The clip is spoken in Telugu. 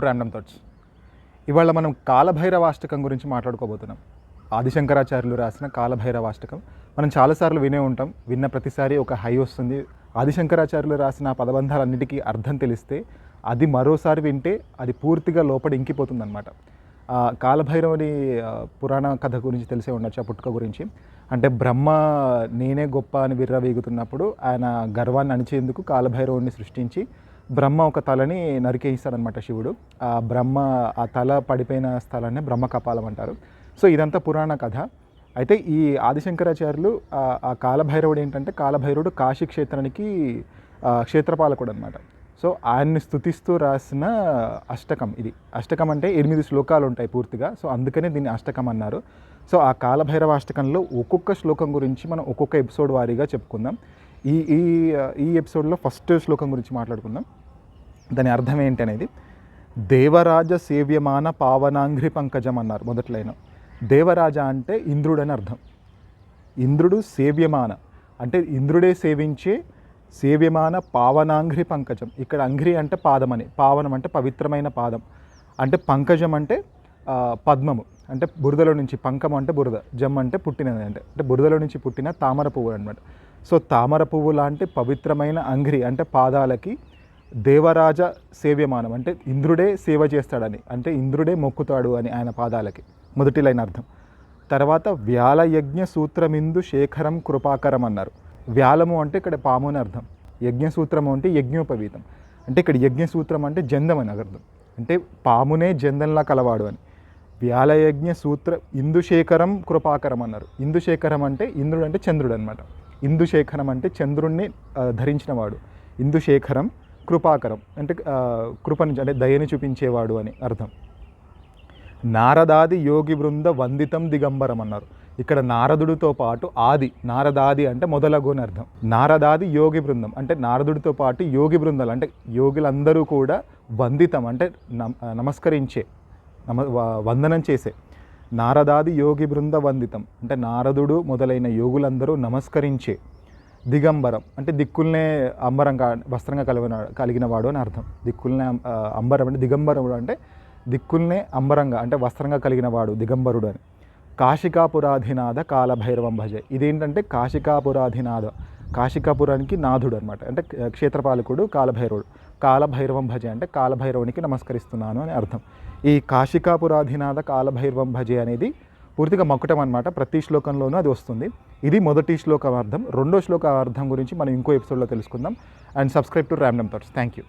ర్యాండమ్ థాట్స్ ఇవాళ మనం కాలభైరవాష్టకం గురించి మాట్లాడుకోబోతున్నాం. ఆదిశంకరాచార్యులు రాసిన కాలభైరవాష్టకం. మనం చాలాసార్లు వినే ఉంటాం విన్న ప్రతిసారి ఒక హై వస్తుంది. ఆదిశంకరాచార్యులు రాసిన పదబంధాలన్నిటికీ అర్థం తెలిస్తే అది మరోసారి వింటే అది పూర్తిగా లోపల ఇంకిపోతుందన్నమాట. కాలభైరవుని పురాణ కథ గురించి తెలిసే ఉండొచ్చు ఆ పుట్టుక గురించి. అంటే బ్రహ్మ నేనే గొప్ప అని విర్రవీగుతున్నప్పుడు ఆయన గర్వాన్ని అణిచేందుకు కాలభైరవుని సృష్టించి బ్రహ్మ ఒక తలని నరికేయిస్తాడనమాట శివుడు. ఆ బ్రహ్మ ఆ తల పడిపోయిన స్థలాన్ని బ్రహ్మ కపాలం అంటారు. సో ఇదంతా పురాణ కథ. అయితే ఈ ఆదిశంకరాచార్యులు ఆ- కాలభైరవుడు ఏంటంటే కాలభైరవుడు కాశీ క్షేత్రానికి క్షేత్రపాలకుడు అనమాట సో ఆయన్ని స్థుతిస్తూ రాసిన అష్టకం ఇది. అష్టకం అంటే ఎనిమిది శ్లోకాలు ఉంటాయి పూర్తిగా. సో అందుకనే దీన్ని అష్టకం అన్నారు. సో ఆ కాలభైరవ అష్టకంలో ఒక్కొక్క శ్లోకం గురించి మనం ఒక్కొక్క ఎపిసోడ్ వారీగా చెప్పుకుందాం. ఈ ఈ ఈ ఎపిసోడ్లో ఫస్ట్ శ్లోకం గురించి మాట్లాడుకుందాం. దాని అర్థం ఏంటి అనేది దేవరాజ సేవ్యమాన పావనాంఘ్రి పంకజం అన్నారు మొదట్లైన దేవరాజ అంటే ఇంద్రుడు అని అర్థం. ఇంద్రుడు సేవ్యమాన అంటే ఇంద్రుడే సేవించే సేవ్యమాన పావనాంఘ్రి పంకజం. ఇక్కడ అంఘ్రి అంటే పాదం అని పావనం అంటే పవిత్రమైన పాదం. అంటే పంకజం అంటే పద్మము అంటే బురదలో నుంచి పంకం అంటే బురద జమ్ అంటే పుట్టినది అంటే అంటే బురదలో నుంచి పుట్టిన తామర పువ్వు అనమాట సో తామర పువ్వు లాంటి పవిత్రమైన అంగ్రి అంటే పాదాలకి దేవరాజ సేవ్యమానం అంటే ఇంద్రుడే సేవ చేస్తాడని అంటే ఇంద్రుడే మొక్కుతాడు అని ఆయన పాదాలకి. మొదటి లైన్ అర్థం. తర్వాత వ్యాల యజ్ఞ సూత్రమిందు శేఖరం కృపాకరం అన్నారు. వ్యాలము అంటే ఇక్కడ పాము అని అర్థం. యజ్ఞసూత్రము అంటే యజ్ఞోపవీతం. అంటే ఇక్కడ యజ్ఞసూత్రం అంటే జందం అని అర్థం. అంటే పామునే జందంలా కలవాడు అని. వ్యాలయజ్ఞ సూత్ర ఇందుశేఖరం కృపాకరం అన్నారు. ఇందుశేఖరం అంటే ఇంద్రుడు అంటే చంద్రుడు అనమాట ఇందుశేఖరం అంటే చంద్రుణ్ణి ధరించినవాడు. ఇందుశేఖరం కృపాకరం అంటే కృపని అంటే దయని చూపించేవాడు అని అర్థం. నారదాది యోగి బృంద వందితం దిగంబరం అన్నారు. ఇక్కడ నారదుడితో పాటు ఆది నారదాది అంటే మొదలగు అని అర్థం. నారదాది యోగి బృందం అంటే నారదుడితో పాటు యోగి బృందాలు అంటే యోగులందరూ కూడా వందితం అంటే నమ- నమస్కరించే నమ వందనం చేసే. నారదాది యోగి బృంద వందితం అంటే నారదుడు మొదలైన యోగులందరూ నమస్కరించే దిగంబరం. అంటే దిక్కుల్నే అంబరంగా వస్త్రంగా కలిగిన కలిగిన వాడు అని అర్థం. దిక్కుల్నే అంబరం అంటే దిగంబరుడు అంటే దిక్కుల్నే అంబరంగా అంటే వస్త్రంగా కలిగిన వాడు దిగంబరుడు అని. కాశికాపురాధినాథ కాలభైరవం భజ. ఇదేంటంటే కాశికాపురాధినాథ కాశికాపురానికి నాథుడు అనమాట అంటే క్షేత్రపాలకుడు కాలభైరవుడు. కాలభైరవం భజ అంటే కాలభైరవునికి నమస్కరిస్తున్నాను అని అర్థం. ఈ కాశికాపురాధినాథ కాలభైరవం భజే అనేది పూర్తిగా మక్కుటం అనమాట ప్రతి శ్లోకంలోనూ అది వస్తుంది. ఇది మొదటి శ్లోకం అర్థం రెండో శ్లోక అర్థం గురించి మనం ఇంకో ఎపిసోడ్లో తెలుసుకుందాం. And subscribe to Ram numbers thank you